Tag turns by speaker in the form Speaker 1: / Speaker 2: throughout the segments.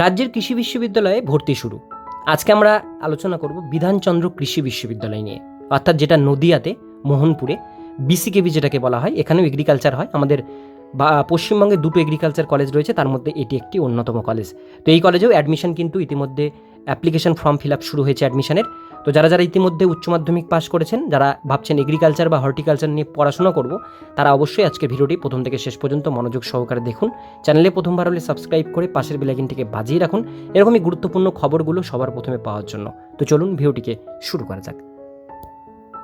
Speaker 1: রাজ্যের কৃষি বিশ্ববিদ্যালয়ে ভর্তি শুরু। আজকে আমরা আলোচনা করব বিধানচন্দ্র কৃষি বিশ্ববিদ্যালয় নিয়ে, অর্থাৎ যেটা নদিয়াতে, মোহনপুরে, বিসিকেবি যেটাকে বলা হয়, এখানেও এগ্রিকালচার হয়। আমাদের বা, পশ্চিমবঙ্গে দুটো এগ্রিকালচার কলেজ রয়েছে, তার মধ্যে এটি একটি অন্যতম কলেজ তো এই কলেজেও অ্যাডমিশন কিন্তু ইতিমধ্যে অ্যাপ্লিকেশন ফর্ম ফিল আপ শুরু হয়েছে অ্যাডমিশনের তো যারা যারা ইতিমধ্যে উচ্চ মাধ্যমিক পাস করেছেন, যারা ভাবছেন এগ্রিকালচার বা হর্টিকালচার নিয়ে পড়াশোনা করব, তারা অবশ্যই আজকে ভিডিওটি প্রথম থেকে শেষ পর্যন্ত মনোযোগ সহকারে দেখুন। চ্যানেলে প্রথমবার হলে সাবস্ক্রাইব করে পাশের বেলাইকিনটিকে বাজিয়ে রাখুন। এরকমই গুরুত্বপূর্ণ খবরগুলো সবার প্রথমে পাওয়ার জন্য। তো চলুন ভিডিওটিকে শুরু করা যাক।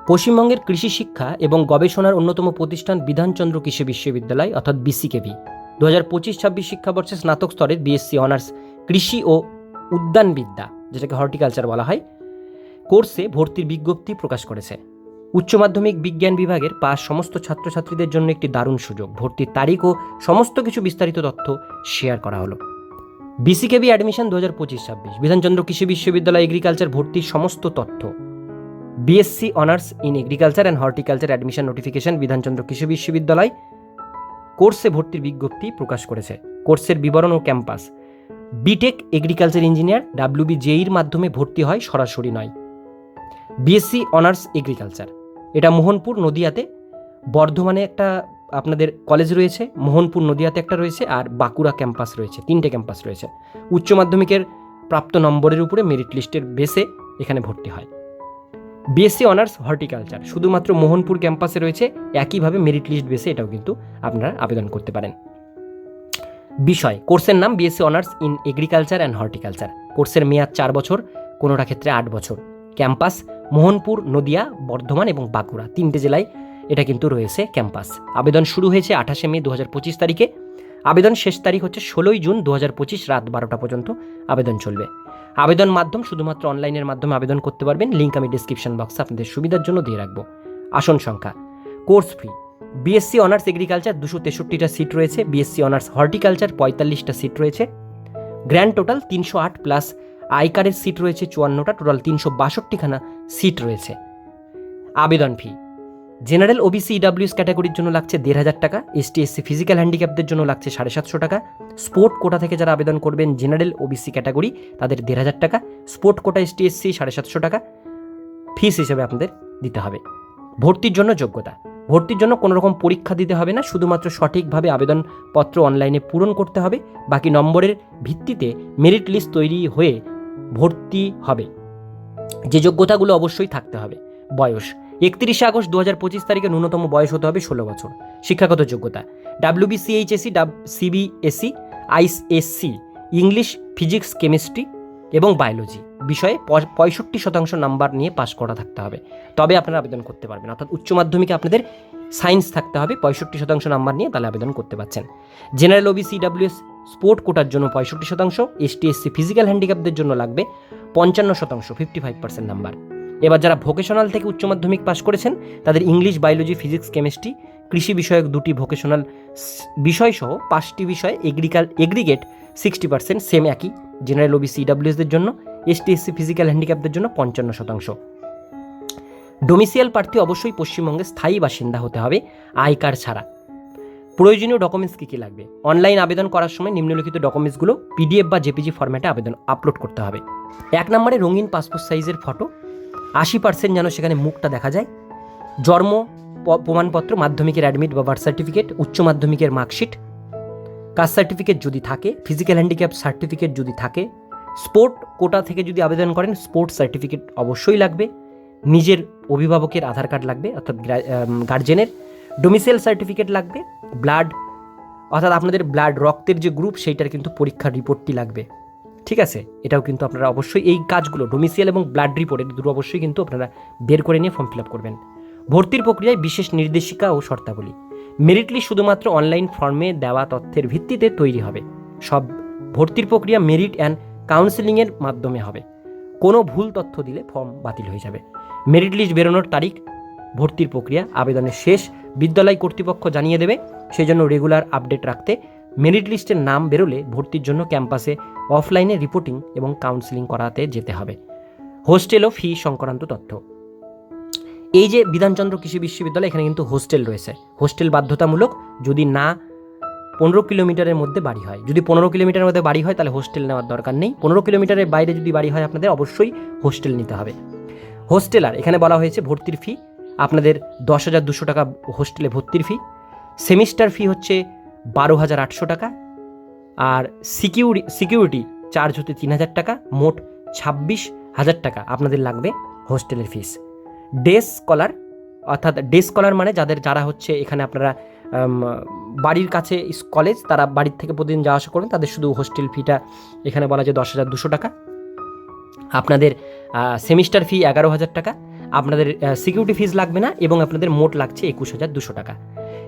Speaker 1: পশ্চিমবঙ্গের কৃষি শিক্ষা এবং গবেষণার অন্যতম প্রতিষ্ঠান বিধানচন্দ্র কৃষি বিশ্ববিদ্যালয়, অর্থাৎ বিসিকেবি দু হাজার পঁচিশ ছাব্বিশ শিক্ষাবর্ষে স্নাতক স্তরের বিএসসি অনার্স কৃষি ও উদ্যানবিদ্যা, যেটাকে হর্টিকালচার বলা হয় কোর্সে ভর্তির বিজ্ঞপ্তি প্রকাশ করেছে। উচ্চ মাধ্যমিক বিজ্ঞান বিভাগের পাস সমস্ত ছাত্রছাত্রীদের জন্য একটি দারুণ সুযোগ। ভর্তির তারিখ ও সমস্ত কিছু বিস্তারিত তথ্য শেয়ার করা হলো। বিসিকেবি অ্যাডমিশন দু হাজার পঁচিশ ছাব্বিশ। বিধানচন্দ্র কৃষি বিশ্ববিদ্যালয় এগ্রিকালচার ভর্তির সমস্ত তথ্য। BSc honours in agriculture and horticulture admission notification Bidhan Chandra কৃষি বিশ্ববিদ্যালয় কোর্সে ভর্তির বিজ্ঞপ্তি প্রকাশ করেছে। কোর্সের বিবরণ ও campus. BTech agriculture engineer WB জেইর মাধ্যমে ভর্তি হয় সরাসরি নয়। বিএসসি অনার্স এগ্রিকালচার এটা মোহনপুর নদিয়াতে। বর্ধমানে একটা আপনাদের কলেজ রয়েছে, মোহনপুর নদিয়াতে একটা রয়েছে আর বাঁকুড়া ক্যাম্পাস রয়েছে, তিনটে ক্যাম্পাস রয়েছে। উচ্চ মাধ্যমিকের প্রাপ্ত নম্বরের উপরে মেরিট লিস্টের বেসে এখানে ভর্তি হয়। বিএসসি অনার্স হর্টিকালচার শুধুমাত্র মোহনপুর ক্যাম্পাসে রয়েছে, একইভাবে মেরিট লিস্ট বেসে এটাও কিন্তু আপনারা আবেদন করতে পারেন। বিষয় কোর্সের নাম BSc honours in agriculture and horticulture কোর্সের মেয়াদ চার বছর, কোনোটা ক্ষেত্রে আট বছর। ক্যাম্পাস মোহনপুর, নদিয়া, বর্ধমান এবং বাঁকুড়া তিনটে জেলায় এটা কিন্তু রয়েছে ক্যাম্পাস। আবেদন শুরু হয়েছে আঠাশে মে দু তারিখে। আবেদন শেষ তারিখ হচ্ছে ষোলোই জুন দু হাজার পঁচিশ রাত বারোটা পর্যন্ত আবেদন চলবে। আবেদন মাধ্যম শুধুমাত্র অনলাইনের মাধ্যমে আবেদন করতে পারবেন। লিঙ্ক আমি ডিসক্রিপশন বক্সে আপনাদের সুবিধার জন্য দিয়ে রাখব। আসন সংখ্যা, course fee BSc honours agriculture দুশো তেষট্টিটা সিট রয়েছে। বিএসসি অনার্স হর্টিকালচার পঁয়তাল্লিশটা সিট রয়েছে। গ্র্যান্ড টোটাল তিনশো আট প্লাস আইকারের সিট রয়েছে চুয়ান্নটা, টোটাল তিনশো বাষট্টিখানা সিট রয়েছে। আবেদন ফি, জেনারেল ওবিসি ইডাব্লিউএস ক্যাটাগরির জন্য লাগছে দেড় হাজার টাকা এসটি এসসি ফিজিক্যাল হ্যান্ডিক্যাপদের জন্য লাগছে সাড়ে সাতশো টাকা, স্পোর্ট কোটা থেকে যারা আবেদন করবেন জেনারেল ওবিসি ক্যাটাগরি, তাদের দেড় হাজার টাকা, স্পোর্ট কোটা এসটি এসসি সাড়ে সাতশো টাকা, ফিস হিসেবে আপনাদের দিতে হবে। ভর্তির জন্য যোগ্যতা, ভর্তির জন্য কোনো রকম পরীক্ষা দিতে হবে না, শুধুমাত্র সঠিকভাবে আবেদনপত্র অনলাইনে পূরণ করতে হবে, বাকি নম্বরের ভিত্তিতে মেরিট লিস্ট তৈরি হয়ে ভর্তি হবে। যে যোগ্যতাগুলো অবশ্যই থাকতে হবে। বয়স। একত্রিশে আগস্ট দু হাজার পঁচিশ তারিখে ন্যূনতম বয়স হতে হবে ষোলো বছর। শিক্ষাগত যোগ্যতা। ডাব্লিউবিসিএইচএসি ডাব CBSE ISC English, physics, chemistry এবং বায়োলজি বিষয়ে পঁয়ষট্টি শতাংশ নাম্বার নিয়ে পাশ করা থাকতে হবে। তবে আপনারা আবেদন করতে পারবেন। অর্থাৎ উচ্চ মাধ্যমিকে আপনাদের সায়েন্স থাকতে হবে, পঁয়ষট্টি শতাংশ নাম্বার নিয়ে তাহলে আবেদন করতে পারছেন। জেনারেল ওবিসি ডাব্লিউএস স্পোর্ট কোটার জন্য পঁয়ষট্টি শতাংশ এসটি এসসি ফিজিক্যাল হ্যান্ডিক্যাপদের জন্য লাগবে পঞ্চান্ন শতাংশ ফিফটি ফাইভ পার্সেন্ট নাম্বার এবার যারা ভোকেশনাল থেকে উচ্চ মাধ্যমিক পাশ করেছেন, তাদের ইংলিশ বায়োলজি ফিজিক্স কেমিস্ট্রি কৃষি বিষয়ক দুটি ভোকেশনাল বিষয়সহ পাঁচটি বিষয় এগ্রিকাল এগ্রিগেট সিক্সটি পার্সেন্ট সেম একই। জেনারেল ওবিসি ইডাব্লিউএসদের জন্য এসটি এসসি ফিজিক্যাল হ্যান্ডিক্যাপদের জন্য পঞ্চান্ন শতাংশ। ডোমিসিয়াল প্রার্থী অবশ্যই পশ্চিমবঙ্গে স্থায়ী বাসিন্দা হতে হবে আই কার্ড ছাড়া। প্রয়োজনীয় ডকুমেন্টস কী কী লাগবে? অনলাইন আবেদন করার সময় নিম্নলিখিত ডকুমেন্টসগুলো পিডিএফ বা জেপিজি ফরম্যাটে আবেদন আপলোড করতে হবে। এক নম্বরে রঙিন পাসপোর্ট সাইজের ফটো আশি পার্সেন্ট যেন সেখানে মুখটা দেখা যায়। জন্ম প্রমাণপত্র, মাধ্যমিকের অ্যাডমিট বা বার্থ সার্টিফিকেট উচ্চ মাধ্যমিকের মার্কশিট কাস্ট সার্টিফিকেট যদি থাকে ফিজিক্যাল হ্যান্ডিক্যাপ সার্টিফিকেট যদি থাকে স্পোর্ট কোটা থেকে যদি আবেদন করেন স্পোর্ট সার্টিফিকেট অবশ্যই লাগবে। নিজের অভিভাবকের আধার কার্ড লাগবে, অর্থাৎ গার্জেনের ডোমিসাইল সার্টিফিকেট লাগবে। ব্লাড অর্থাৎ আপনাদের ব্লাড রক্তের যে গ্রুপ সেইটার কিন্তু পরীক্ষার রিপোর্টটি লাগবে। ঠিক আছে? এটাও কিন্তু আপনারা অবশ্যই এই কাজগুলো ডোমিসিয়াল এবং ব্লাড রিপোর্ট এই দুটো অবশ্যই কিন্তু আপনারা বের করে নিয়ে ফর্ম ফিল আপ করবেন। ভর্তির প্রক্রিয়ায় বিশেষ নির্দেশিকা ও শর্তাবলী। মেরিট লিস্ট শুধুমাত্র অনলাইন ফর্মে দেওয়া তথ্যের ভিত্তিতে তৈরি হবে। সব ভর্তির প্রক্রিয়া মেরিট অ্যান্ড কাউন্সেলিংয়ের মাধ্যমে হবে। কোনো ভুল তথ্য দিলে ফর্ম বাতিল হয়ে যাবে। মেরিট লিস্ট বেরোনোর তারিখ ভর্তির প্রক্রিয়া আবেদনের শেষ বিদ্যালয় কর্তৃপক্ষ জানিয়ে দেবে। সেই জন্য রেগুলার আপডেট রাখতে মেরিট লিস্টের নাম বেরোলে ভর্তির জন্য ক্যাম্পাসে অফলাইনে রিপোর্টিং এবং কাউন্সেলিং করাতে যেতে হবে। হোস্টেল ও ফি সংক্রান্ত তথ্য। এই যে বিধানচন্দ্র কৃষি বিশ্ববিদ্যালয়, এখানে কিন্তু হোস্টেল রয়েছে। হোস্টেল বাধ্যতামূলক যদি না পনেরো কিলোমিটারের মধ্যে বাড়ি হয়। যদি পনেরো কিলোমিটারের মধ্যে বাড়ি হয়, তাহলে হোস্টেল নেওয়ার দরকার নেই। পনেরো কিলোমিটারের বাইরে যদি বাড়ি হয়, আপনাদের অবশ্যই হোস্টেল নিতে হবে। হোস্টেলার, এখানে বলা হয়েছে ভর্তির ফি আপনাদের দশ হাজার দুশো টাকা হোস্টেলে ভর্তির ফি সেমিস্টার ফি হচ্ছে বারো হাজার আটশো টাকা, আর সিকিউরি সিকিউরিটি চার্জ হতে তিন হাজার টাকা, মোট ছাব্বিশ হাজার টাকা আপনাদের লাগবে হোস্টেলের ফিস ডে স্কলার অর্থাৎ ডে স্কলার মানে যাদের, যারা হচ্ছে এখানে আপনারা বাড়ির কাছে কলেজ তারা বাড়ির থেকে প্রতিদিন যাওয়া আসা করেন, তাদের শুধু হোস্টেল ফিটা এখানে বলা যায় দশ হাজার দুশো টাকা। আপনাদের সেমিস্টার ফি এগারো হাজার টাকা আপনাদের সিকিউরিটি ফিজ লাগবে না এবং আপনাদের মোট লাগছে একুশ হাজার দুশো টাকা।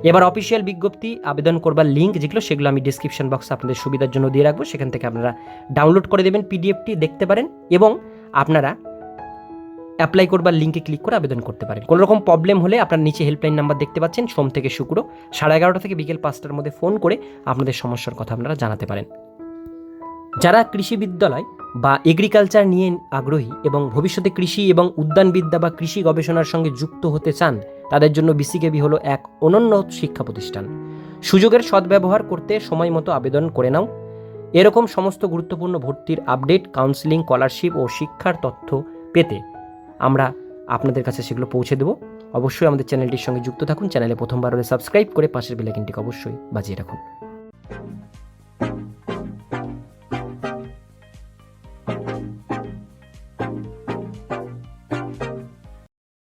Speaker 1: এবার অফিসিয়াল বিজ্ঞপ্তি, আবেদন করবার লিঙ্ক যেগুলো, সেগুলো আমি ডিসক্রিপশন বক্সে আপনাদের সুবিধার জন্য দিয়ে রাখব। সেখান থেকে আপনারা ডাউনলোড করে দেবেন পিডিএফটি দেখতে পারেন এবং আপনারা অ্যাপ্লাই করবার লিঙ্কে ক্লিক করে আবেদন করতে পারেন। কোনো রকম প্রবলেম হলে আপনার নিচে হেল্পলাইন নাম্বার দেখতে পাচ্ছেন, সোম থেকে শুক্র সাড়ে এগারোটা থেকে বিকেল পাঁচটার মধ্যে ফোন করে আপনাদের সমস্যার কথা আপনারা জানাতে পারেন। যারা কৃষি বিদ্যালয় বা এগ্রিকালচার নিয়ে আগ্রহী এবং ভবিষ্যতে কৃষি এবং উদ্যানবিদ্যা বা কৃষি গবেষণার সঙ্গে যুক্ত হতে চান, তাদের জন্য বিসিকেবি হলো এক অনন্য শিক্ষা প্রতিষ্ঠান। সুযোগের সদ্ব্যবহার করতে সময় মতো আবেদন করে নাও। এরকম সমস্ত গুরুত্বপূর্ণ ভর্তির আপডেট কাউন্সিলিং স্কলারশিপ ও শিক্ষার তথ্য পেতে আমরা আপনাদের কাছে সেগুলো পৌঁছে দেবো। অবশ্যই আমাদের চ্যানেলটির সঙ্গে যুক্ত থাকুন। চ্যানেলে প্রথমবার হলে সাবস্ক্রাইব করে পাশের বেলাইকিনটিকে অবশ্যই বাজিয়ে রাখুন।